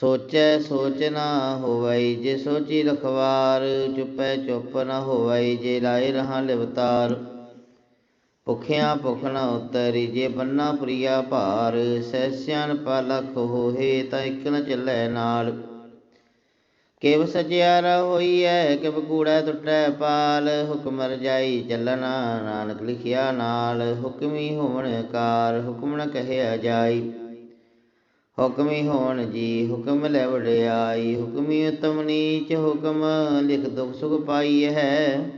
ਸੋਚੈ ਸੋਚ ਨਾ ਹੋਵਈ ਜੇ ਸੋਚੀ ਰਖਵਾਰ, ਚੁੱਪੈ ਚੁੱਪ ਨਾ ਹੋਵਈ ਜੇ ਲਾਏ ਰਹਾ ਲਿਵਤਾਰ। ਭੁਖਿਆ ਭੁਖ ਨਾ ਉਤਰੀ ਜੇ ਬੰਨਾ ਪ੍ਰਿਆ ਭਾਰ ਸੈਸਿਆਨ ਪਲਖ ਹੋਏ ਤਾਂ ਇਕ ਨ ਚੱਲੈ ਨਾਲ। ਕਿਵ ਸਜਿਆਰਾ ਹੋਈਐ, ਕਿਵ ਕੂੜਾ ਟੁੱਟੈ ਪਾਲ, ਹੁਕਮ ਰਜਾਈ ਚੱਲਣਾ ਨਾਨਕ ਲਿਖਿਆ ਨਾਲ। ਹੁਕਮੀ ਹੋਵਣ ਕਾਰ, ਹੁਕਮ ਨ ਕਹਿਆ ਜਾਈ। ਹੁਕਮੀ ਹੋਣ ਜੀ, ਹੁਕਮ ਲੈ ਵਡਿਆਈ, ਹੁਕਮੀ ਉਤਮ ਨੀਚ, ਹੁਕਮ ਲਿਖ ਦੁਖ ਸੁਖ ਪਾਈ ਹੈ।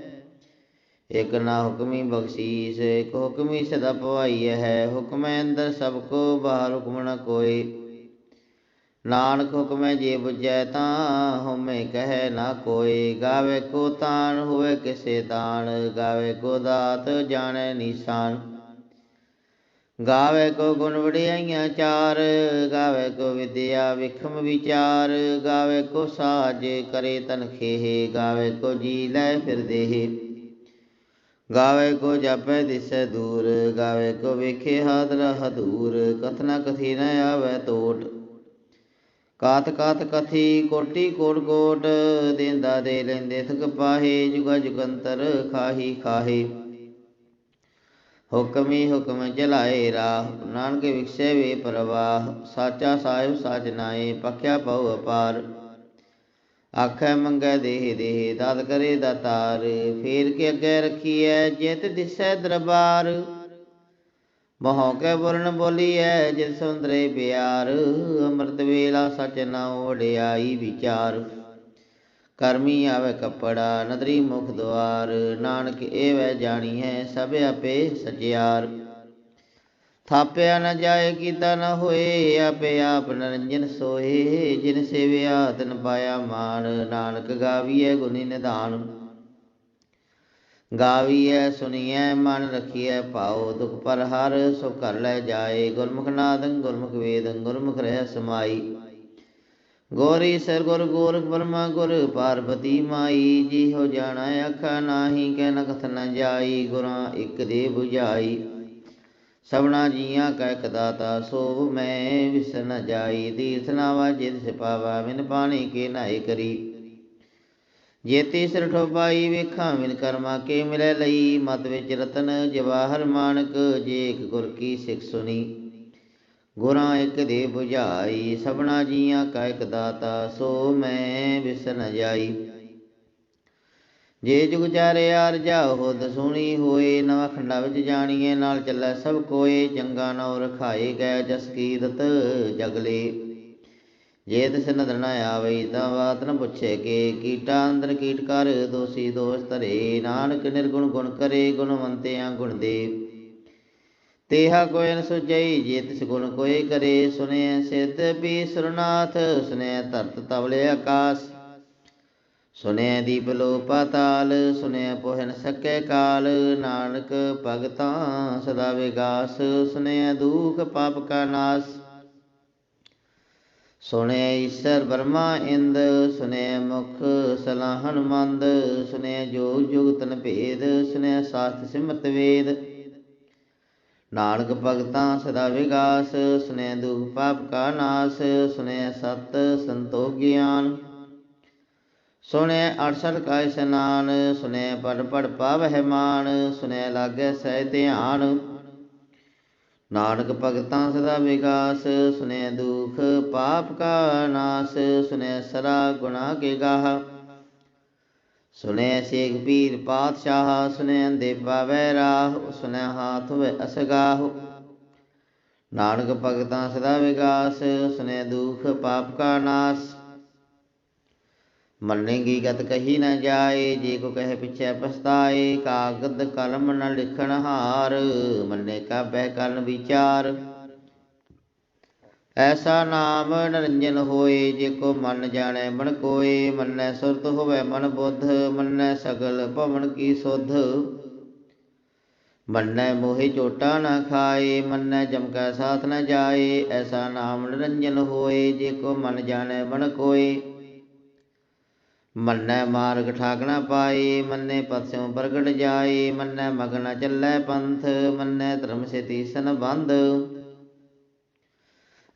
ਇਕ ਨਾ ਹੁਕਮੀ ਬਖਸ਼ੀਸ, ਇਕ ਹੁਕਮੀ ਸਦਾ ਪਵਾਈ ਹੈ। ਹੁਕਮੈ ਅੰਦਰ ਸਭ ਕੋ, ਬਾਹਰ ਹੁਕਮ ਨ ਕੋਈ। ਨਾਨਕ ਹੁਕਮੈ ਜੇ ਬੁਝੈ ਤਾਂ ਹਉਮੈ ਕਹੈ ਨਾ ਕੋਈ। ਗਾਵੇ ਕੋ ਤਾਨ, ਹੋਵੇ ਕਿਸੇ ਤਾਨ। ਗਾਵੇ ਕੋ ਦਾਤ, ਜਾਣੈ ਨੀਸਾਨ। ਗਾਵੇ ਕੋ ਗੁਣ ਵਡਿਆਈਆਂ ਚਾਰ, ਗਾਵੇ ਕੋ ਵਿਦਿਆ ਵਿਖਮ ਵਿਚਾਰ, ਗਾਵੇ ਕੋ ਸਾਜ ਕਰੇ ਤਨ ਖੇਹ, ਗਾਵੇ ਕੋ ਜੀ ਲੈ ਫਿਰ ਦੇਹ। ਗਾਵੇ ਕੋ ਜਾਪੈ ਦਿਸੈ ਦੂਰ, ਗਾਵੇ ਕੋ ਵੇਖੇ ਹਾਦਰ ਹਦੂਰ ਕਥਨਾ ਕਥੀ ਨ ਆਵੇ ਤੋਟ। ਕਾਤ ਕਾਤ ਕਥੀ ਕੋਟੀ ਕੋਟ ਕੋਟ, ਦੇਂਦਾ ਦੇ ਲੈਂਦੇ ਥਕ ਪਾਹੇ, ਜੁਗਾ ਜੁਗੰਤਰ ਖਾਹੀ ਖਾਹੇ। ਹੁਕਮੀ ਹੁਕਮ ਚਲਾਏ ਰਾਹ, ਨਾਨਕ ਵਿਖਸੇ ਵੇ ਪ੍ਰਵਾਹ, ਸਾਚਾ ਸਾਹਿਬ ਸਾਚ ਨਾਏ ਪਖਿਆ ਪਉ ਅਪਾਰ। ਆਖੈ ਮੰਗੈ ਦੇਹ ਦੇਹ, ਦਾਤ ਕਰੇ ਦਾਤਾਰ, ਫੇਰ ਕੇ ਅੱਗੇ ਰਖੀਐ ਜਿਤ ਦਿਸੈ ਦਰਬਾਰ। ਮਹੋ ਕੇ ਬੁਰਨ ਬੋਲੀਐ ਜਿਤ ਸੁੰਦਰੇ ਪਿਆਰ, ਅੰਮ੍ਰਿਤ ਵੇਲਾ ਸਚ ਨਾ ਓੜਿਆਈ ਵਿਚਾਰ। ਕਰਮੀ ਆਵੇ ਕਪੜਾ, ਨਦਰੀ ਮੁਖ ਦੁਆਰ, ਨਾਨਕ ਏ ਵੈ ਜਾਣੀ ਹੈ, ਸਭ ਆਪੇ ਸਚਿਆਰ। ਥਾਪਿਆ ਨ ਜਾਏ, ਕੀਤਾ ਨ ਹੋਏ, ਆਪੇ ਆਪ ਨਰੰਜਨ ਸੋਏ ਜਿਨ ਸੇਵਿਆ, ਤਨ ਪਾਇਆ ਮਾਨ ਨਾਨਕ ਗਾਵੀਐ ਗੁਣੀ ਨਿਧਾਨ। ਗਾਵੀਐ ਸੁਣੀਐ ਮਨ ਰਖੀਐ, ਭਾਉ ਦੁਖ ਪਰ ਹਰ ਸੋ ਕਰ ਲੈ ਜਾਏ। ਗੁਰਮੁਖ ਨਾਦੰ, ਗੁਰਮੁਖ ਵੇਦੰ, ਗੁਰਮੁਖ ਰਹਿ ਸਮਾਈ। ਗੋਰੀ ਸਰ ਗੁਰ ਗੋਰਖ ਬਰਮਾ ਗੁਰ ਪਾਰਬਤੀ ਮਾਈ ਜੀ ਹੋ ਜਾਣਾ ਅੱਖਾਂ ਨਾਹੀ, ਕਹਿ ਨ ਨ ਜਾਈ, ਗੁਰਾਂ ਇੱਕ ਦੇ 부ਝਾਈ ਸਭਨਾ ਜੀਆਂ ਕੈ ਦਾਤਾ ਸੋਭ ਮੈਂ ਵਿਸ ਨ ਜਾਈ। ਤੀਰਥ ਨਾਵਾ ਜਿਤ ਸਿਪਾਵਾ ਮਿਨ ਪਾਣੀ ਕੇ ਨਾਏ ਕਰੀ। ਜੇਤੀ ਸਿਰ ਠੋਬਾਈ ਵੇਖਾਂ ਮਿਨ ਕਰਮਾ ਕੇ ਮਿਲੇ ਲਈ। ਮਤ ਵਿੱਚ ਰਤਨ ਜਵਾਹਰ ਮਾਨਕ, ਜੇ ਇੱਕ ਗੁਰ ਕੀ ਸਿੱਖ ਸੁਣੀ। ਗੁਰਾਂ ਇੱਕ ਦੇ 부ਝਾਈ ਸਭਨਾ ਜੀਆਂ ਕਾ ਇੱਕ ਦਾਤਾ, ਸੋ ਮੈਂ ਵਿਸ ਜਾਈ। ਜੇ ਜੁਗ ਚਾਰੇ ਆਰ ਜਾਓ ਦਸੂਣੀ ਹੋਏ ਨਵਾਂ ਖੰਡਾ ਵਿੱਚ ਜਾਣੀਏ, ਨਾਲ ਚੱਲੇ ਸਭ ਕੋਏ, ਚੰਗਾ ਨਉ ਰਖਾਏ ਗਏ ਜਸ ਕੀਰਤ ਜਗਲੇ ਜੇ ਤਿਸ ਨਦਰ ਨ ਆਵਈ ਤਾਂ ਬਾਤ ਨ ਪੁੱਛੇ ਕੇ, ਕੀਟਾ ਅੰਦਰ ਕੀਟ ਕਰ, ਦੋਸੀ ਦੋਸ ਧਰੇ, ਨਾਨਕ ਨਿਰਗੁਣ ਗੁਣ ਕਰੇ, ਗੁਣਵੰਤਿਆਂ ਗੁਣ ਦੇ। ਤੇਹਾ ਕੋਇ ਨ ਸੁਜਈ ਜੇ ਤਿਸ ਗੁਣ ਕੋਏ ਕਰੇ। ਸੁਨੇ ਸਿੱਧ ਪੀ ਸੁਰਨਾਥ ਸੁਨੇ ਧਰਤ ਤਵਲੇ ਆਕਾਸ। ਸੁਨੇ ਦੀਪ ਲੋ ਪਾਤਾਲ ਸੁਨੇ ਪੋਹ ਨ ਸਕੈ ਕਾਲ। ਨਾਨਕ ਭਗਤਾਂ ਸਦਾ ਵਿਗਾਸ ਸੁਨੇ ਦੁਖ ਪਾਪ ਕਾ ਨਾਸ। ਸੁਨੇ ਈਸ਼ਰ ਬਰਮਾ ਇੰਦ ਸੁਨੇ ਮੁਖ ਸਲਾਹਨ ਮੰਦ। ਸੁਨੇ ਜੋਗ ਜੁਗ ਤਨ ਭੇਦ ਸੁਨੇ ਸਾਸਤ ਸਿਮਤ ਵੇਦ। ਨਾਨਕ ਭਗਤਾਂ ਸਦਾ ਵਿਗਾਸ ਸੁਨੇ ਦੁਖ ਪਾਪ ਕਾ ਨਾਸ ਸੁਨੇ ਸਤ ਸੰਤੋਖ ਗਿਆਨ। ਸੁਨੇ ਅੜਸਠ ਕਾ ਇਸਨਾਨ ਸੁਨੇ ਪੜ ਪੜ ਪਾਵਹਿ ਮਾਨ ਸੁਨੇ ਲਾਗੇ ਸਹਿ ਧਿਆਨ। ਨਾਨਕ ਭਗਤਾਂ ਸਦਾ ਵਿਗਾਸ ਸੁਨੇ ਦੁਖ ਪਾਪ ਕਾ ਨਾਸ ਸੁਨੇ ਸਰਾ ਗੁਣਾ ਕੇ ਗਾਹ। ਸੁਣਿਆ ਸੇਖ ਪੀਰ ਪਾਤਸ਼ਾਹ ਸੁਣਿਆ ਅੰਦੇ ਪਾਵੈ ਰਾਹ ਸੁਨੇ ਹਾਥ ਵੇ ਅਸਗਾਹ। ਨਾਨਕ ਭਗਤਾਂ ਸਦਾ ਵਿਗਾਸ ਸੁਨੇ ਦੁਖ ਪਾਪ ਕਾ ਨਾਸ। ਮੰਨੇਗੀ ਗਤ ਕਹੀ ਨਾ ਜਾਏ, ਜੇ ਕੋ ਕਹੇ ਪਿਛੈ ਪਛਤਾਏ, ਕਾਗਦ ਕਲਮ ਨ ਲਿਖਣ ਹਾਰ, ਮੰਨੇ ਕਾ ਬਹਿ ਕਰਨ ਵਿਚਾਰ। ਐਸਾ ਨਾਮ ਨਰੰਜਨ ਹੋਏ, ਜੇ ਕੋ ਮਨ ਜਾਣੈ ਮਨ ਕੋਏ, ਮੰਨੈ ਸੁਰਤ ਹੋਵੇ ਮਨ ਬੁੱਧ, ਮੰਨੈ ਸਗਲ ਭਵਨ ਕੀ ਸੁਧ। ਮੰਨੈ ਮੋਹਿ ਚੋਟਾ ਨਾ ਖਾਏ, ਮੰਨੈ ਜਮ ਕੈ ਸਾਥ ਨ ਜਾਏ, ਐਸਾ ਨਾਮ ਨਿਰੰਜਨ ਹੋਏ, ਜੇ ਕੋ ਮਨ ਜਾਣੈ ਮਨ ਕੋਏ। ਮੰਨੈ ਮਾਰਗ ਠਾਕ ਨ ਪਾਏ, ਮੰਨੈ ਪਤਿਓਂ ਪ੍ਰਗਟ ਜਾਏ, ਮੰਨੈ ਮਗਨ ਚੱਲੈ ਪੰਥ, ਮੰਨੈ ਧਰਮ ਸੇ ਤੀਸਨ ਬੰਧ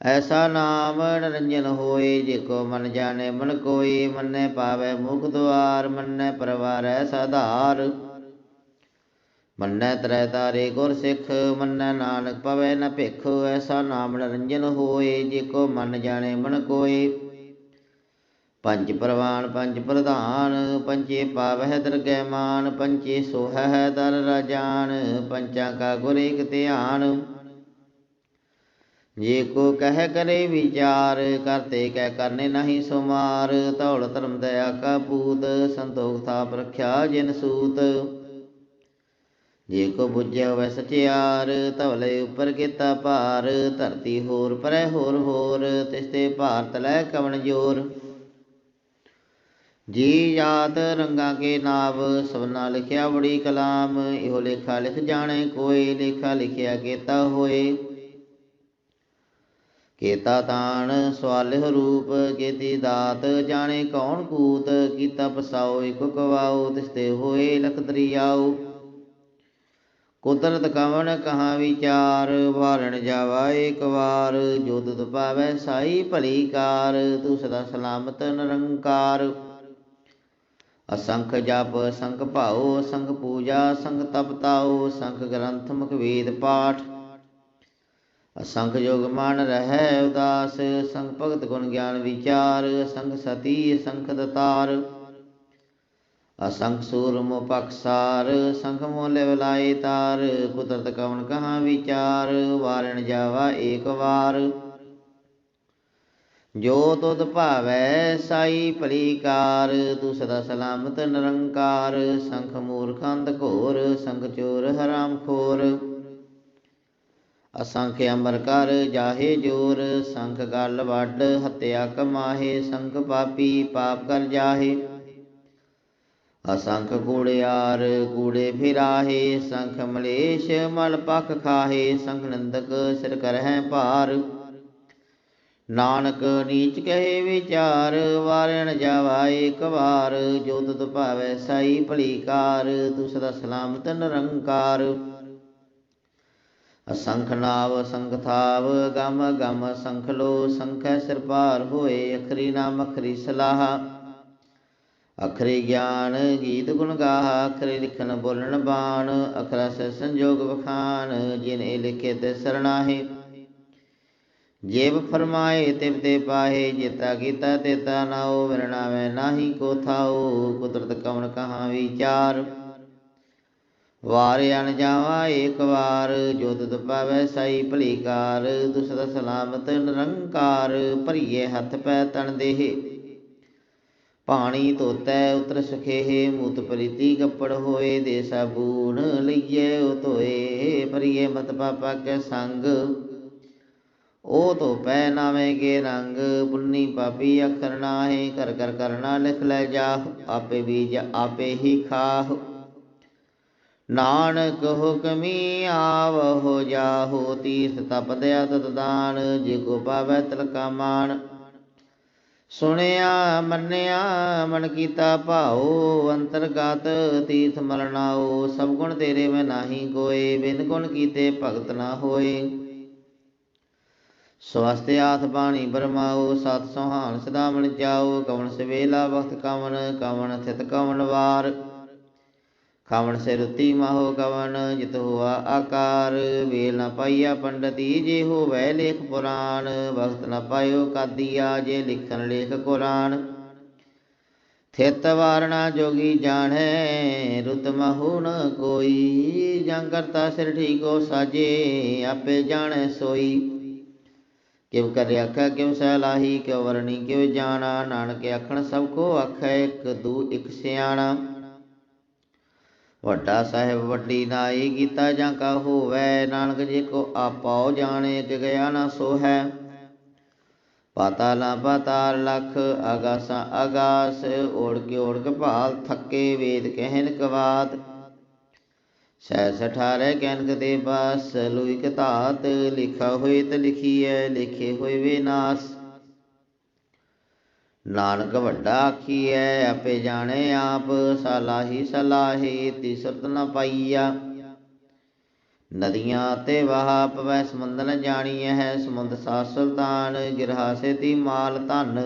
ਐਸਾ ਨਾਮ ਨਿਰੰਜਨ ਹੋਏ, ਜੇ ਕੋ ਮਨ ਜਾਣੈ ਮਨ ਕੋਏ ਮੰਨੈ ਪਾਵੈ ਮੁਖ ਦੁਆਰ, ਮੰਨੈ ਪਰਵਾਰੈ ਸਾਧਾਰ ਮੰਨੈ ਤ੍ਰੈ ਤਾਰੇ ਗੁਰ ਸਿੱਖ, ਮੰਨੈ ਨਾਨਕ ਪਵੈ ਨ ਭਿਖ, ਐਸਾ ਨਾਮ ਨਿਰੰਜਨ ਹੋਏ, ਜੇ ਕੋ ਮਨ ਜਾਣੈ ਮਨ ਕੋਏ ਪੰਜ ਪ੍ਰਵਾਨ, ਪੰਜ ਪ੍ਰਧਾਨ ਪੰਚੇ ਪਾਵਹਿ ਦਰਗਹਿ ਮਾਨ ਪੰਚੇ ਸੋਹੈ ਦਰ ਰਾਜਾਨ, ਪੰਚਾਂ ਕਾ ਗੁਰ ਏਕ ਧਿਆਨ। ਜੇ ਕੋ ਕਹਿ ਕਰੇ ਵਿਚਾਰ ਕਰਤੇ ਕਹਿ ਕਰਨੇ ਨਹੀਂ ਸੁਮਾਰ। ਧੌਲ ਧਰਮ ਦਇਆ ਕਾ ਪੂਤ, ਸੰਤੋਖ ਥਾਪ ਰਖਿਆ ਜਿਨ ਸੂਤ। ਜੇ ਕੋ ਬੁੱਝਿਆ ਹੋਵੇ ਸਚਿਆਰ, ਧਵਲੇ ਉਪਰ ਕੀਤਾ ਭਾਰ। ਧਰਤੀ ਹੋਰ ਪਰੈ ਹੋਰ ਹੋਰ ਤਿਸਤੇ ਭਾਰਤ ਲੈ ਕਵਣ ਜੋਰ। ਜੀ ਜਾਤ ਰੰਗਾ ਕੇ ਨਾਵ ਸਭਨਾ ਲਿਖਿਆ ਬੜੀ ਕਲਾਮ। ਇਹੋ ਲੇਖਾ ਲਿਖ ਜਾਣੇ ਕੋਈ ਲੇਖਾ ਲਿਖਿਆ ਕੀਤਾ ਹੋਏ। ਕੇਤਾ ਤਾਣ ਸਵਾਲਿਹ ਰੂਪ, ਕੇਤੀ ਦਾਤ ਜਾਣੇ ਕੌਣ ਕੂਤ, ਕੀਤਾ ਪਸਾਓ ਇਕ ਕਵਾਓ ਤਿਸਤੇ ਹੋਏ ਲਖਤਰੀ ਦਰਿਆਓ। ਕੁਦਰਤ ਕਵਣ ਕਹਾ ਵਿਚਾਰ ਵਾਰਣ ਜਾਵਾ ਏਕ ਵਾਰ, ਜੋ ਤੁਧ ਪਾਵੈ ਸਾਈ ਭਲੀ ਕਾਰ, ਤੂੰ ਸਦਾ ਸਲਾਮਤ ਨਿਰੰਕਾਰ। ਅਸੰਖ ਜਪ, ਸੰਖ ਭਾਉ, ਸੰਖ ਪੂਜਾ, ਸੰਖ ਤਪ ਤਾਉ ਸੰਖ ਗ੍ਰੰਥ ਮੁਖ ਵੇਦ ਪਾਠ। ਅਸੰਖ ਯੋਗ ਮਨ ਰਹਿ ਉਦਾਸ, ਸੰਗ ਭਗਤ ਗੁਣ ਗਿਆਨ ਵਿਚਾਰ ਸੰਖ ਸਤੀ ਸੰਖ ਦਤਾਰ। ਅਸੰਖ ਸੂਰ ਮੋ ਪਖਸਾਰ ਸੰਖ ਮੋਲੇ ਵਲਾਏ ਤਾਰ। ਕੁਦਰਤ ਕਵਨ ਕਹਾ ਵਿਚਾਰ, ਵਾਰਣ ਜਾਵਾ ਏਕ ਵਾਰ। ਜੋ ਤੁਧ ਭਾਵੈ ਸਾਈ ਭਲੀ ਕਾਰ ਤੂੰ ਸਦਾ ਸਲਾਮਤ ਨਿਰੰਕਾਰ। ਸੰਖ ਮੂਰਖੰਦ ਘੋਰ ਸੰਖ ਚੋਰ ਹਰਾਮ ਖੋਰ। ਅਸੰਖ ਅਮਰ ਕਰ ਜਾਹੇ ਜੋਰ, ਸੰਖ ਗਲ ਵੱਡ, ਹਤਿਆ ਕਮਾਹੇ, ਸੰਖ ਪਾਪੀ ਪਾਪ ਕਰ ਜਾਹੇ। ਅਸੰਖ ਕੂੜਿਆਰ ਕੂੜੇ ਫਿਰਾਹੇ, ਸੰਖ ਮਲੇਸ਼ ਮਲ ਪਖ ਖਾਹੇ, ਸੰਖ ਨੰਦਕ ਸਿਰ ਕਰਹਿ ਭਾਰ। ਨਾਨਕ ਨੀਚ ਕਹੇ ਵਿਚਾਰ, ਵਾਰਣ ਜਾਵਾ ਏਕ ਵਾਰ ਜੋ ਤੁਧ ਭਾਵੈ ਸਾਈ ਭਲੀਕਾਰ ਤੂੰ ਸਦਾ ਸਲਾਮਤ ਨਿਰੰਕਾਰ। ਅਸੰਖ ਨਾਵ ਸੰਖ ਥਾਵ, ਗਮ ਗਮ ਸੰਖ ਲੋ ਸੰਖੈ ਸਿਰ ਭਾਰ ਹੋਏ, ਅਖਰੀ ਨਾਮ ਅਖਰੀ ਸਲਾਹ। ਅਖਰੀ ਗਿਆਨ ਗੀਤ ਗੁਣ ਗਾਹ, ਅਖਰੀ ਲਿਖਣ ਬੋਲਣ ਬਾਣ, ਅਖਰਾ ਸੇ ਸੰਜੋਗ ਵਖਾਨ ਜਿਨ ਇਹ ਲਿਖੇ ਤੇ ਸਰਣਾਹੇ। ਜੇਬ ਫਰਮਾਏ ਤਿਵ ਤੇ ਪਾਹੇ, ਜਿਤਾ ਕੀਤਾ ਤੇਤਾ ਨਾਉ ਵਿਰਣਾਵੇ ਨਾਹੀ ਕੋ ਥਾਉ, ਕੁਦਰਤ ਕਵਨ ਕਹਾ ਵਿਚਾਰ। ਵਾਰ ਅਣ ਜਾਵਾ ਏਕ ਵਾਰ, ਜੋ ਤੁਧ ਪਾਵੈ ਸਾਈ ਭਲੀ ਕਾਰ ਤੂੰ ਸਲਾਮਤ ਨਿਰੰਕਾਰ, ਭਰੀਏ ਹੱਥ ਪੈ ਤਣ ਦੇਹ। ਪਾਣੀ ਧੋਤੈ ਉਤਰ ਸਖੇਹ, ਮੂਤ ਪ੍ਰੀਤੀ ਕੱਪੜ ਹੋਏ ਦੇ ਸਾਬੂਨ ਲਈਏ ਉਹ ਧੋਏ, ਭਰੀਏ ਮਤ ਪਾਪਾ ਕੇ ਸੰਗ। ਉਹ ਧੋ ਪੈ ਨਾਵੇਂ ਰੰਗ ਪੁੰਨੀ ਪਾਪੀ ਅਖਰ ਨਾਹੇ ਕਰ ਕਰ ਕਰਨਾ ਲਿਖ ਲੈ ਜਾ ਆਪੇ ਬੀਜ ਆਪੇ ਹੀ ਖਾਹ। ਨਾਨਕ ਹੁਕਮੀ ਆਵਹੁ ਜਾਹੋ, ਤੀਰਥ ਤਪਦਿਆ ਤਤ ਦਾਨ ਜੇ ਕੋ ਪਾਵੈ ਤਿਲਕਾ ਮਾਨ ਸੁਣਿਆ, ਮੰਨਿਆ, ਮਨ ਕੀਤਾ ਭਾਉ, ਅੰਤਰਗਤ ਤੀਰਥ ਮਰਨਾਓ ਸਭ ਗੁਣ ਤੇਰੇ ਮੈਂ ਨਾਹੀ ਕੋਏ, ਬਿਨ ਗੁਣ ਕੀਤੇ ਭਗਤ ਨਾ ਹੋਏ। ਸਵਸਤੇ ਆਥ ਬਾਣੀ ਬਰਮਾਓ ਸਤ ਸੁਹਾਨ ਸਦਾ ਮਨ ਜਾਓ ਕਵਣ ਸਵੇਲਾ ਵਖਤ ਕਵਣ ਕਵਣ ਥਿਤ ਕਵਣ ਵਾਰ। ਕਵਣ ਸੇ ਰੁਤੀ ਮਾਹੋ ਕਵਨ ਜਿਤ ਹੋਆ ਆਕਾਰ। ਵੇਲ ਨ ਪਾਈਆ ਪੰਡਤੀ, ਜੇ ਹੋਵੈ ਲੇਖ ਪੁਰਾਨ ਵਖਤ ਨ ਪਾਇਓ ਕਾਦੀਆ, ਜੇ ਲਿਖਨ ਲੇਖ ਕੁਰਾਨ। ਥਿਤ ਵਾਰਣਾ ਜੋਗੀ ਜਾਣੈ, ਰੁਤ ਮਹੂ ਕੋਈ। ਜਾਂ ਕਰਤਾ ਸਿਰ ਠੀਕੋ ਸਾਜੇ, ਆਪੇ ਜਾਣੈ ਸੋਈ। ਕਿਵ ਕਰ ਆਖੈ ਕਿਵ ਸਲਾਹੀ ਕਿਵ ਵਰਣੀ ਕਿਵ ਜਾਣਾ। ਨਾਨਕ ਆਖਣ, ਸਭ ਕੋ ਆਖੈ, ਇੱਕ ਦੂ ਇੱਕ ਸਿਆਣਾ। ਵੱਡਾ ਸਾਹਿਬ ਵੱਡੀ ਨਾਈ ਕੀਤਾ ਜਾਂ ਕਾ ਹੋਵੈ, ਨਾਨਕ ਜੀ ਕੋ ਆਪਾਉ ਜਾਣੇ ਕਿ ਗਿਆ ਨਾ ਸੋ ਹੈ ਪਾਤਾਲਾਂ ਪਾਤਾਲ ਲਖ ਆਗਾਸਾਂ ਆਗਾਸ ਓੜ ਕੇ ਓੜ ਕੇ ਭਾਲ ਥੱਕੇ, ਵੇਦ ਕਹਿਨ ਕਵਾਤ। ਸੈ ਸਠਾਰੇ ਕੈਨਕ ਦੇ ਬਾਸ ਲੁਇਕ ਧਾਤ ਲਿਖਾ ਹੋਏ ਤ ਲਿਖੀਐ, ਲਿਖੇ ਹੋਏ ਵਿਨਾਸ਼ ਨਾਨਕ ਵੱਡਾ ਆਖੀਐ, ਆਪੇ ਜਾਣੇ ਆਪ, ਸਲਾਹੀ ਸਲਾਹੀ ਤਿਸਰਤ ਨ ਪਾਈਆ। ਨਦੀਆਂ ਤੇ ਵਹਾ ਪਵੈ, ਸਮੁੰਦ ਨ ਜਾਣੀਐ ਹੈ ਸਮੁੰਦ ਸਾ ਸੁਲਤਾਨ ਗਿਰਹਾ ਸੇ ਮਾਲ ਧਨ।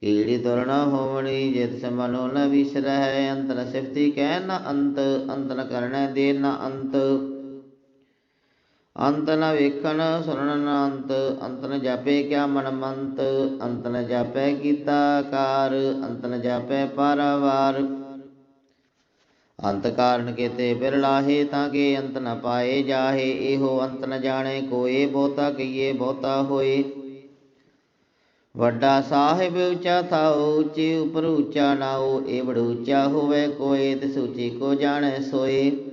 ਕੀੜੀ ਦੁਰ ਹੋਵਣੀ, ਜਿਤ ਸਮਨੋ ਨ ਵਿਸਰਹਿ ਅੰਤ ਨ ਸਿਫਤੀ ਕਹਿ ਨ ਅੰਤ ਅੰਤ ਨ ਕਰਣੈ ਦੇ ਨ ਅੰਤ। ਅੰਤ ਨ ਵੇਖਣ ਸੁਣਨ ਨ ਅੰਤ ਅੰਤ ਨ ਜਾਪੇ ਕਿਆ ਮਨ ਮੰਤ ਅੰਤ ਨ ਜਾਪੈ ਕੀਤਾ ਕਾਰ ਅੰਤ ਨ ਜਾਪੈ ਪਾਰਾਵਾਰ। ਅੰਤ ਕਾਰਨ ਕੇਤੇ ਬਿਰਲਾਹੇ ਤਾਂ ਕੇ ਅੰਤ ਨ ਪਾਏ ਜਾਹੇ, ਇਹੋ ਅੰਤ ਨ ਜਾਣੇ ਕੋਏ, ਬਹੁਤਾ ਕਈਏ ਬਹੁਤਾ ਹੋਏ। ਵੱਡਾ ਸਾਹਿਬ ਉੱਚਾ ਥਾਉ, ਉੱਚੇ ਉਪਰ ਉੱਚਾ ਨਾਉ ਏ ਬੜ ਉੱਚਾ ਹੋਵੇ ਕੋਏ, ਤਿਸ ਉੱਚੀ ਕੋ ਜਾਣੈ ਸੋਏ।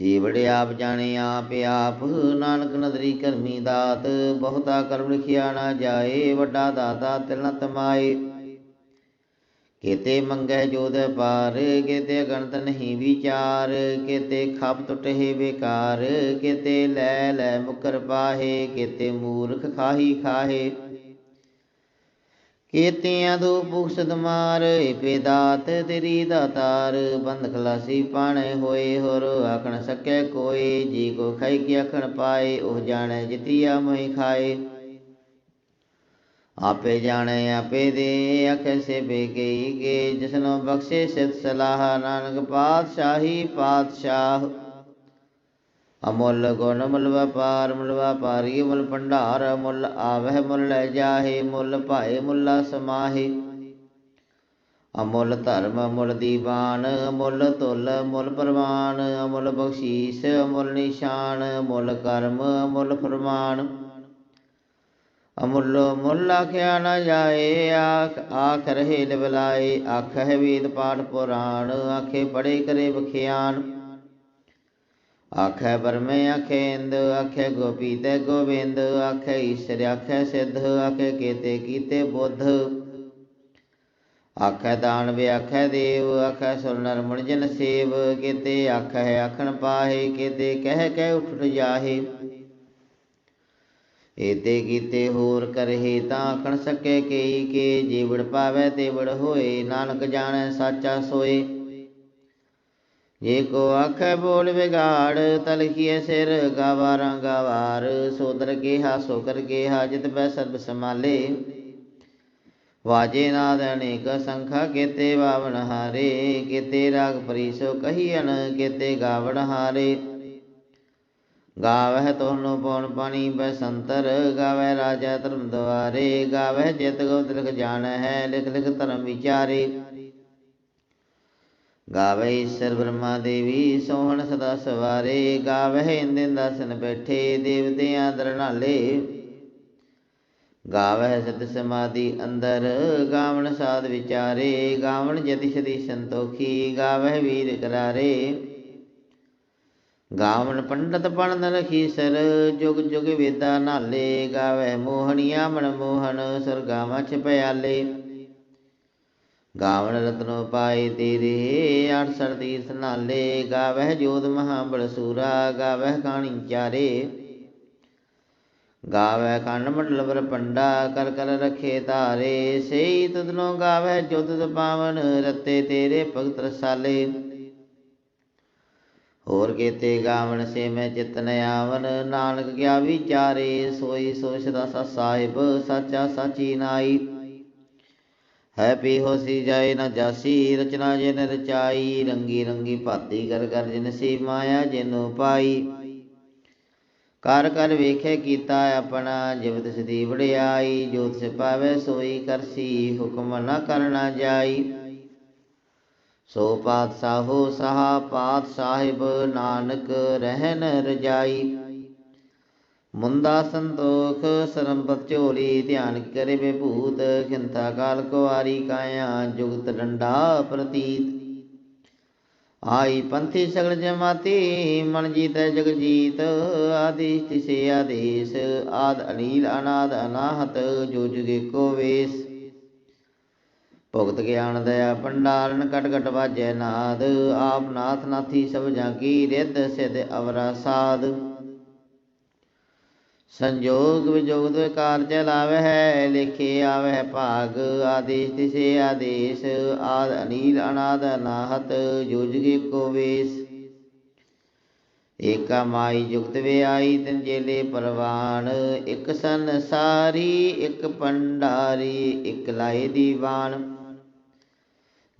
ਜੀਵੜ ਆਪ ਜਾਣੇ ਆਪ ਆਪ, ਨਾਨਕ ਨਦਰੀ ਕਰਮੀ ਦਾਤ, ਬਹੁਤਾ ਕਰਮ ਲਿਖਿਆ ਨਾ ਜਾਏ, ਵੱਡਾ ਦਾਤਾ ਤਿਲ ਨ ਤਮਾਏ। ਕੇਤੇ ਮੰਗੈ ਜੋਦ ਪਾਰ, ਕੇਤੇ ਗਣਤ ਨਹੀਂ ਵਿਚਾਰ, ਕੇਤੇ ਖਪ ਟੁਟੇ ਬੇਕਾਰ, ਕੇਤੇ ਲੈ ਲੈ ਮੁਕਰ ਪਾਹੇ, ਕੇਤੇ ਮੂਰਖ ਖਾਹੀ ਖਾਹੇ। ਕੇਤਿਆਂ ਦੋ ਪੁਖਸਦ ਮਾਰ ਏਪੇ ਤੇਰੀ ਦਾਤਾਰ ਬੰਦ ਖਲਾਸੀ ਪਾਣੇ ਹੋਏ, ਹੋਰ ਆਖਣ ਸਕੈ ਕੋਈ। ਜੀ ਕੋ ਖਾਈ ਕੀ ਆਖਣ ਪਾਏ, ਉਹ ਜਾਣੈ ਜਿਤੀਆ ਮੋਹਿ ਖਾਏ। ਆਪੇ ਜਾਣੇ, ਆਪੇ ਦੇ ਅਖੇ ਸੇ ਬੇਗਈ ਕੇ ਜਿਸਨੋ ਬਖਸ਼ੇ ਸਿਤ ਸਲਾਹ, ਨਾਨਕ ਪਾਤਸ਼ਾਹੀ ਪਾਤਸ਼ਾਹ। ਅਮੁੱਲ ਗੁਣ ਮੁੱਲ ਵਪਾਰ, ਮੁੱਲ ਵਪਾਰੀ ਮੁੱਲ ਭੰਡਾਰ, ਮੁੱਲ ਆਵਹਿ, ਮੁੱਲ ਲੈ ਜਾਹੇ, ਮੁੱਲ ਭਾਏ, ਮੁੱਲਾ ਸਮਾਹੇ। ਅਮੁੱਲ ਧਰਮ, ਮੁੱਲ ਦੀਵਾਨ ਮੁੱਲ ਤੁਲ, ਮੁੱਲ ਪ੍ਰਵਾਨ ਅਮੁੱਲ ਬਖਸ਼ੀਸ, ਮੁੱਲ ਨਿਸ਼ਾਨ, ਮੁੱਲ ਕਰਮ, ਮੁੱਲ ਫਰਮਾਨ। ਅਮੁੱਲ ਮੁੱਲ ਆਖਿਆ ਨਾ ਜਾਏ, ਆਖ ਆਖ ਰਹੇ ਲਿਵਲਾਏ ਆਖ ਹੈ ਵੇਦ ਪਾਠ ਪੁਰਾਣ, ਆਖੇ ਪੜੇ ਕਰੇ ਬਖਿਆਨ ਆਖੈ ਬਰਮੇ, ਆਖੇ ਇੰਦ, ਆਖੇ ਗੋਪੀ ਤੇ ਗੋਬਿੰਦ, ਆਖੇ ਈਸ਼ਰ, ਆਖੇ ਸਿੱਧ, ਆਖੇ ਕੀਤੇ ਕੀਤੇ ਬੁੱਧ। ਆਖੈ ਦਾਨ ਆਖੈ ਦੇਵ, ਆਖੈ ਸੁਰ ਨਰ ਜਨ ਸੇਵ, ਕੀਤੇ ਆਖੈ ਆਖਣ ਪਾਹੇ, ਕੀਤੇ ਕਹਿ ਕਹਿ ਉਠ ਜਾਹੇ। ਏਤੇ ਕੀਤੇ ਹੋਰ ਕਰਹਿ ਤਾਂ ਆਖਣ ਸਕੇ ਕਈ ਕੇ, ਜੀਵੜ ਪਾਵੇ ਤੇ ਵੜ ਹੋਏ, ਨਾਨਕ ਜਾਣੈ ਸਾਚਾ ਸੋਏ। ਜੇ ਕੋ ਆਖੈ ਬੋਲ ਵਿਗਾੜ ਤਲਖੀਏ ਸਿਰ ਗਾਵਾਰਾਂ ਗਾਵਾਰ। ਸੋਦਰ ਕੇਹਾ ਸੋ ਕਰ ਕੇਹਾ, ਜਿਤ ਬੈ ਸਰਬ ਸਮਾਲੇ ਵਾਜੇ ਨਾਦ ਅਨੇਕ ਸੰਖਾ, ਕੇਤੇ ਬਾਵਨ ਹਾਰੇ। ਕੇਤੇ ਰਾਗ ਪਰੀਸੋ ਕਹੀਨ ਕੇਤੇ ਗਾਵਣ ਹਾਰੇ। ਗਾਵਹਿ ਤੋਨੋ ਪਉਨ ਪਾਣੀ ਬਸੰਤਰ ਗਾਵਹਿ ਰਾਜਾ ਧਰਮ ਦਵਾਰੇ। ਗਾਵਹਿ ਜਿਤ ਗੋਤ ਲਿਖ ਜਾਣ ਹੈ ਲਿਖ ਲਿਖ ਧਰਮ ਵਿਚਾਰੇ। ਗਾਵਹਿ ਈਸ਼ਰ ਬ੍ਰਹਮਾ ਦੇਵੀ, ਸੋਹਣ ਸਦਾ ਸਵਾਰੇ। ਗਾਵਹਿ ਇੰਦਿਨ ਦਰਸ਼ਨ ਬੈਠੇ, ਦੇਵਤਿਆਂ ਦਰਨਾਲੇ ਗਾਵਹਿ ਸਤ ਸਮਾਧੀ ਅੰਦਰ, ਗਾਵਣ ਸਾਧ ਵਿਚਾਰੇ। ਗਾਵਣ ਜਤੀ ਸਦੀ ਸੰਤੋਖੀ ਗਾਵਹਿ ਵੀਰ ਕਰਾਰੇ। ਗਾਵਨ ਪੰਡਤ ਪੜਨ ਰਖੀ ਸਰ, ਜੁਗ ਜੁਗ ਵੇਦਾ ਨਾਲੇ। ਗਾਵੇ ਮੋਹਣੀਆ ਮਨ ਮੋਹਨ ਸਰਗਾਵਾਂ ਚ ਪਿਆਲੇ। ਗਾਵਣ ਰਤਨੋ ਪਾਏ ਤੇਰੇ ਅਠ ਸਰ ਤੀਰਥ ਨਾਲੇ ਗਾਵਹਿ ਜੋਤ ਮਹਾ ਬਲ ਸੂਰਾ, ਗਾਵਹਿ ਕਾਣੀ ਚਾਰੇ। ਗਾਵੈ ਕੰਨ ਮੰਡਲ ਬਰ ਪੰਡਾ, ਕਰ ਕਰ ਰਖੇ ਤਾਰੇ ਸਈ ਤਦਨੋ ਗਾਵੈ ਜੁਤ ਪਾਵਨ, ਰਤੇ ਤੇਰੇ ਭਗਤ ਰਸਾਲੇ। ਹੋਰ ਕੀਤੇ ਗਾਵਣ ਸੇ ਮੈਂ ਚਿਤਨ ਆਵਨ, ਨਾਨਕ ਗਿਆ ਵਿਚਾਰੇ, ਸੋਈ ਸੋਚਦਾ ਸਾ ਸਾਹਿਬ, ਸਾਚਾ ਸਾਚੀ ਨਾਈ। ਹੈ ਪੀ ਹੋਸੀ ਜਾਏ ਨ ਜਾਸੀ, ਰਚਨਾ ਜਿਨ ਰਚਾਈ, ਰੰਗੀ ਰੰਗੀ ਭਾਤੀ ਕਰ ਕਰ ਜਿਨ ਸੀ ਮਾਇਆ ਜਿਨੂ ਪਾਈ। ਕਰ ਕਰ ਵੇਖੇ ਕੀਤਾ ਆਪਣਾ, ਜਿਵ ਸਦੀ ਵੜਿਆਈ ਜੋਤ ਜੋ ਪਾਵੇ ਸੋਈ ਕਰਸੀ, ਹੁਕਮ ਨਾ ਕਰਨਾ ਜਾਈ। ਸੋ ਪਾਤਸ਼ਾਹੋ ਸਹਾ ਪਾਤ ਸਾਹਿਬ ਨਾਨਕ ਰਹਿਨ ਰਜਾਈ। ਮੁੰਦਾ ਸੰਤੋਖ ਸਰੰਪਤ ਝੋਲੀ, ਧਿਆਨ ਕਰੇ ਬੇਭੂਤ ਖਿੰਤਾ ਕਾਲ ਕੁਵਾਰੀ ਕਾਇਆ, ਜੁਗਤ ਡੰਡਾ ਪ੍ਰਤੀਤ। ਆਈ ਪੰਥੀ ਸਗਲ ਜਮਾਤੀ, ਮਨ ਜੀਤੈ ਜਗ ਜੀਤ, ਆਦੇਸ਼ ਤਿਸੇ ਆਦੇਸ਼, ਆਦ ਅਨੀਲ, ਅਨਾਦ ਅਨਾਹਤ, ਜੋ ਜੁਗੇ ਕੋ ਵੇਸ। ਭੁਗਤ ਗਿਆਨ ਦਇਆ ਭੰਡਾਰਨ ਕਟ ਕਟ ਵਾਜੈ ਨਾਦ, ਆਪ ਨਾਥ ਨਾਥੀ ਸਭ ਜਾਂਕੀ ਰਿੱਧ ਸਿਧ ਅਵਰਾ ਸਾਧ ਸੰਜੋਗ ਵਿਜੋਗ ਦੇ ਕਾਰਜ ਲਾਵਹਿ ਲਿਖੇ ਆਵਹਿ ਭਾਗ, ਆਦੇਸ਼ ਤਿਸੇ ਆਦੇਸ਼, ਆਦ ਅਨੀਲ, ਅਨਾਦ ਅਨਾਹਤ ਜੁਜਗੇ ਕੋ ਵੇਸ। ਏਕਾ ਮਾਈ ਜੁਗਤ ਵੇ ਆਈ ਤਿਨ ਜੇਲੇ ਪਰਵਾਨ, ਇੱਕ ਸੰਸਾਰੀ ਇੱਕ ਪੰਡਾਰੀ, ਇਕ ਲਾਏ ਦੀਵਾਨ।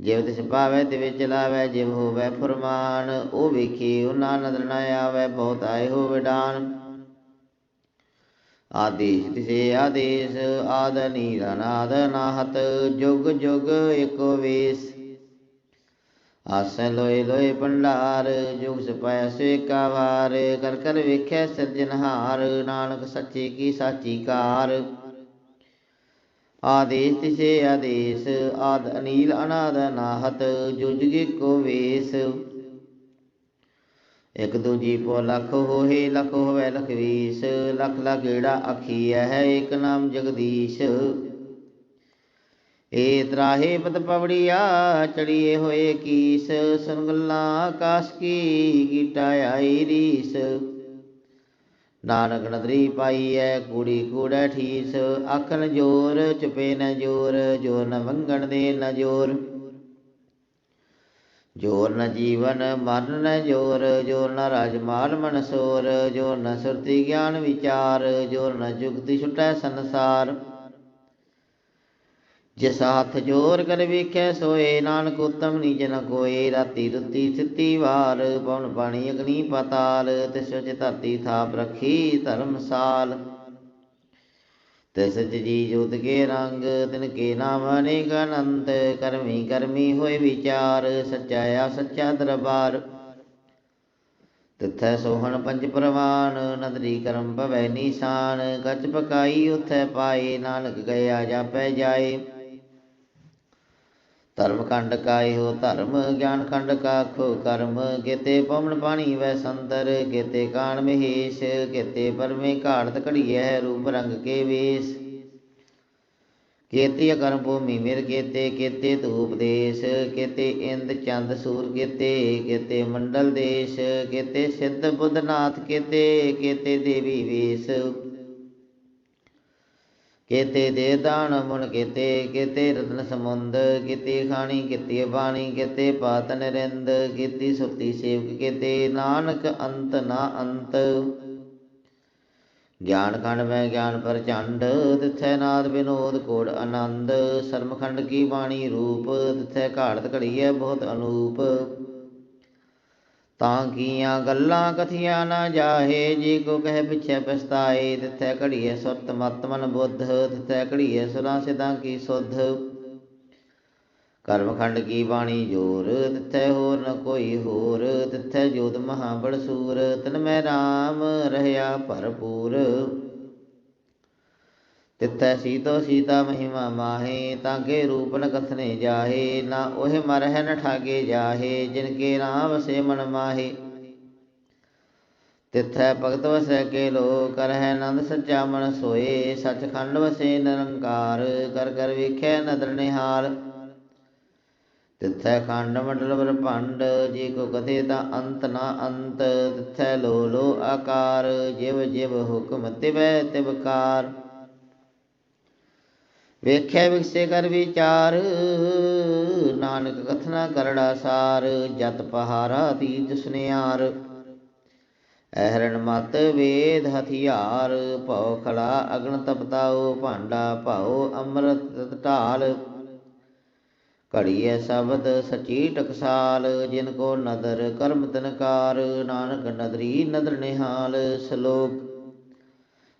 ਜਿਵ ਤਿਸ ਪਾਵੈ ਤੇ ਵਿੱਚ ਲਾਵੈ, ਜਿਵ ਹੋਵੈ ਫਰਮਾਨ, ਉਹ ਵੇਖੇ ਉਹਨਾਂ ਨਦਰ ਨ ਆਵੈ, ਬਹੁਤ ਆਏ ਹੋ ਵਿਡਾਨ ਆਦੇਸ਼ ਤਿਸੇ ਆਦੇਸ਼ ਆਦ ਨੀਰ ਅਨਾਦ ਨਾਹਤ, ਜੁਗ ਜੁਗ ਏਕੋ ਵੇਸ। ਆਸੈ ਲੋਏ ਲੋਏ ਭੰਡਾਰ, ਜੁਗ ਸਪਾਇ ਸੇਕਾ ਵਾਰ, ਕਰ ਕਰ ਵੇਖੈ ਸਿਰਜਨਹਾਰ ਨਾਨਕ ਸੱਚੇ ਕੀ ਸਾਚੀ ਕਾਰ। ਆਦੇਸ਼ ਤਿਸੇ ਆਦੇਸ਼, ਆਦ ਅਨੀਲ ਅਨਾਦ ਨਾਹਤ ਜੁਜਗੇ ਕੋ ਵੇਸ। ਇਕ ਦੂਜੀ ਪੋ ਲਖ ਹੋਏ, ਲਖ ਹੋਵੇ ਲਖ ਲਖ ਲਖ ਗੇੜਾ ਹੈ ਇਕ ਨਾਮ ਜਗਦੀਸ਼। ਏ ਤਰਾਹੇ ਪਤ ਪਵੜੀਆ ਚੜੀਏ ਹੋਏ ਕੀਸ, ਸੁਨ ਗੱਲਾਂ ਆਕਾਸ਼ ਕੀ ਕੀਟਾ ਆਈ ਰੀਸ। ਨਾਨਕ ਨਦਰੀ ਪਾਈ ਐ, ਕੁੜੀ ਕੂੜੈ ਠੀਸ, ਆਖਣ ਜੋਰ, ਚੁਪੇ ਨ ਜੋਰ ਜੋਰ ਨ ਵੰਗਣ ਦੇ ਨ ਜੋਰ। ਜੋਰ ਨ ਜੀਵਨ ਮਨ ਨ ਜੋਰ ਜੋਰ ਨ ਮਨ ਸੋਰ, ਜੋਰ ਨ ਸੁਰਤੀ ਗਿਆਨ ਵਿਚਾਰ, ਜੋਰ ਨ ਜੁਗਤੀ ਛੁਟੈ ਸੰਸਾਰ। ਜਿਸ ਹੱਥ ਜੋਰ ਕਰ ਵੇਖੈ ਸੋਏ, ਨਾਨਕ ਉਤਮ ਨੀਚ ਨ ਕੋਏ, ਰਾਤੀ ਰੁੱਤੀ ਸਿੱਤੀ ਵਾਰ, ਪਵਨ ਪਾਣੀ ਅਗਨੀ ਪਤਾਲ, ਤਿਸ ਵਿੱਚ ਧਰਤੀ ਥਾਪ ਰੱਖੀ ਧਰਮਸਾਲ। ਤਿਸ ਜੀ ਜੋਤ ਕੇ ਰੰਗ, ਤਿਨ ਕੇ ਨਾਮ ਅਨੇਕ ਅਨੰਤ, ਕਰਮੀ ਕਰਮੀ ਹੋਏ ਵਿਚਾਰ, ਸੱਚਾ ਆ ਸੱਚਾ ਦਰਬਾਰ। ਤਿਥੈ ਸੋਹਣ ਪੰਜ ਪ੍ਰਵਾਨ, ਨਦਰੀ ਕਰਮ ਭਵੈ ਨੀਸਾਨ ਗਚ ਪਕਾਈ ਉਥੈ ਪਾਏ, ਨਾਨਕ ਗਿਆ ਜਾਪੈ ਜਾਏ। ਧਰਮ ਖੰਡ ਕਾਇ ਹੋ ਧਰਮ ਗਿਆਨ ਖੰਡ ਕਾਖੋ, ਕਰਮ ਕਿਤੇ ਪਵਨ ਪਾਣੀ ਵੈ ਸੰਦਰ ਕੀਤੇ ਕਾਣ ਮਹੇਸ਼, ਕੀਤੇ ਪਰਮੇ ਘਾੜਤ ਘੜੀਐ ਰੂਪ ਰੰਗ ਕੇ ਵੇਸ। ਕੀਤੇ ਕਰਮ ਭੂਮੀ ਮਿਰ ਕੀਤੇ ਕੀਤੇ ਧੂਪ ਦੇਸ਼, ਕੀਤੇ ਇੰਦ ਚੰਦ ਸੂਰ ਕੀਤੇ ਕੀਤੇ ਮੰਡਲ ਦੇਸ਼, ਕੀਤੇ ਸਿੱਧ ਬੁੱਧਨਾਥ ਕੀਤੇ ਕੀਤੇ ਦੇਵੀ ਵੇਸ। ਕੇਤੇ ਦੇ ਦਾਨ ਮੁਨ ਕੇਤੇ ਕੇਤੇ ਰਤਨ ਸਮੁੰਦ, ਕੀਤੀ ਖਾਣੀ, ਕੀਤੀ ਬਾਣੀ, ਕੇਤੇ ਪਾਤ ਨਰਿੰਦ, ਕੀਤੀ ਸੁਤੀ ਸੇਵਕ ਕੇਤੇ, ਨਾਨਕ ਅੰਤ ਨਾ ਅੰਤ। ਗਿਆਨ ਖੰਡ ਮੈਂ ਗਿਆਨ ਪ੍ਰਚੰਡ, ਤਿਥੈ ਨਾਦ ਬਿਨੋਦ ਕੋੜ ਆਨੰਦ। ਸਰਮਖੰਡ ਕੀ ਬਾਣੀ ਰੂਪ, ਤਿਥੈ ਘਾੜਤ ਹੈ ਬਹੁਤ ਅਨੂਪ। ਤਾਂ ਕੀਆਂ ਗੱਲਾਂ ਕਥੀਆਂ ਨਾ ਜਾਹੇ, ਜੀ ਕੋ ਕਹਿ ਪਿਛੈ ਪਛਤਾਏ, ਤਿਥੈ ਘੜੀਏ ਸੁਰਤ ਮਤ ਮਨ ਬੁੱਧ, ਤਿਥੈ ਘੜੀਏ ਸੁਰਾਂ ਸਿਧਾਂ ਕੀ ਸੁਧ। ਕਰਮਖੰਡ ਕੀ ਬਾਣੀ ਜੋਰ, ਤਿਥੈ ਹੋਰ ਨ ਕੋਈ ਹੋਰ, ਤਿਥੈ ਜੋਤ ਮਹਾ ਬੜ ਸੂਰ, ਤਨ ਮੈਂ RAM ਰਹਿਆ ਭਰਪੂਰ। ਤਿਥੈ ਸੀਤੋ ਸੀਤਾ ਮਹਿਮਾ ਮਾਹੇ ਤਾਂਗੇ ਰੂਪ ਨ ਕਥਨੇ ਜਾਹੇ, ਨਾ ਉਹ ਮਰਹਿ ਨ ਠਾਗੇ ਜਾਹੇ, ਜਿਨ ਕੇ ਨਾਮ ਵਸੇ ਮਨ ਮਾਹੇ। ਤਿਥੈ ਭਗਤ ਵਸੈ ਕੇ ਲੋ ਕਰਹਿ ਆਨੰਦ ਸੱਚਾ ਮਨ ਸੋਏ, ਸਚਖੰਡ ਵਸੇ ਨਿਰੰਕਾਰ, ਕਰ ਕਰ ਵੇਖੈ ਨਦਰ ਨਿਹਾਲ। ਤਿਥੈ ਖੰਡ ਮੰਡਲ ਬ੍ਰਹਮੰਡ, ਜੇ ਕੋ ਕਥੇ ਤਾਂ ਅੰਤ ਨਾ ਅੰਤ, ਤਿਥੈ ਲੋ ਲੋ ਆਕਾਰ, ਜਿਵ ਜਿਵ ਹੁਕਮ ਤਿਵੈ ਤਿਵਕਾਰ ਵੇਖਿਆ ਵਿਕਸੇ ਕਰ ਵਿਚਾਰ, ਨਾਨਕ ਕਥਨਾ ਕਰੜਾ ਸਾਰ, ਜਤ ਪਹਾਰਾ ਤੀਤ ਸੁਨਿਆਰ। ਐਹਰਣ ਮਤ ਵੇਦ ਹਥਿਆਰ, ਭਉ ਖਲਾ ਅਗਨ ਤਪਤਾਉ, ਭਾਂਡਾ ਭਾਉ ਅੰਮ੍ਰਿਤ ਢਾਲ। ਘੜੀਐ ਸ਼ਬਦ ਸਚੀ ਟਕਸਾਲ, ਜਿਨ ਕੋ ਨਦਰ ਕਰਮ ਤਨਕਾਰ, ਨਾਨਕ ਨਦਰੀ ਨਦਰ ਨਿਹਾਲ। ਸ਼ਲੋਕ